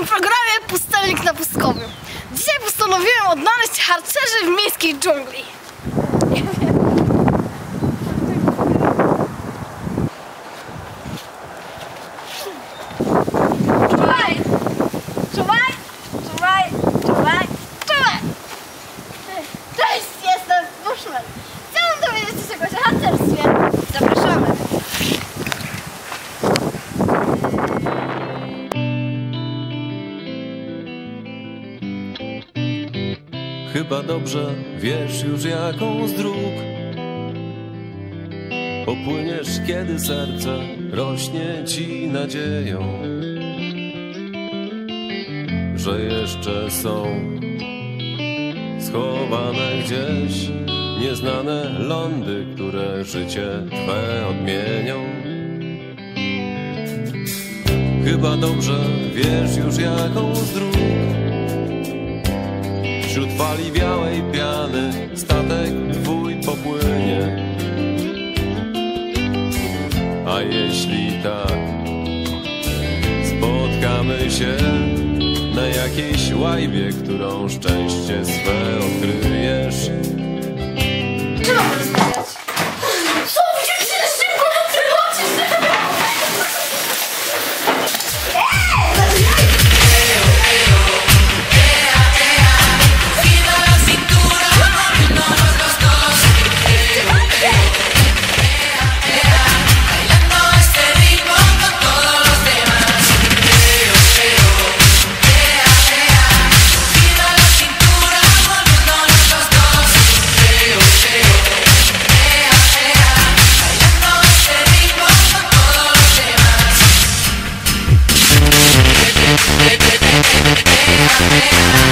moim programie Pustelnik na Pustkowiu. Dzisiaj postanowiłem odnaleźć harcerzy w miejskiej dżungli. Chyba dobrze wiesz już jaką z dróg Popłyniesz kiedy serce rośnie ci nadzieją Że jeszcze są schowane gdzieś Nieznane lądy, które życie Twe odmienią. Chyba dobrze wiesz już jaką z dróg Wśród fali białej piany statek twój popłynie. A jeśli tak, spotkamy się na jakiejś łajbie, którą szczęście swe odkryjesz. Yeah.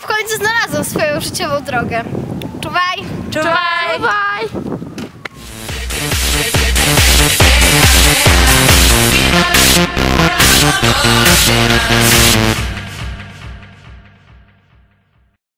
W końcu znalazłem swoją życiową drogę. Czuwaj! Czuwaj! Czuwaj! Czuwaj!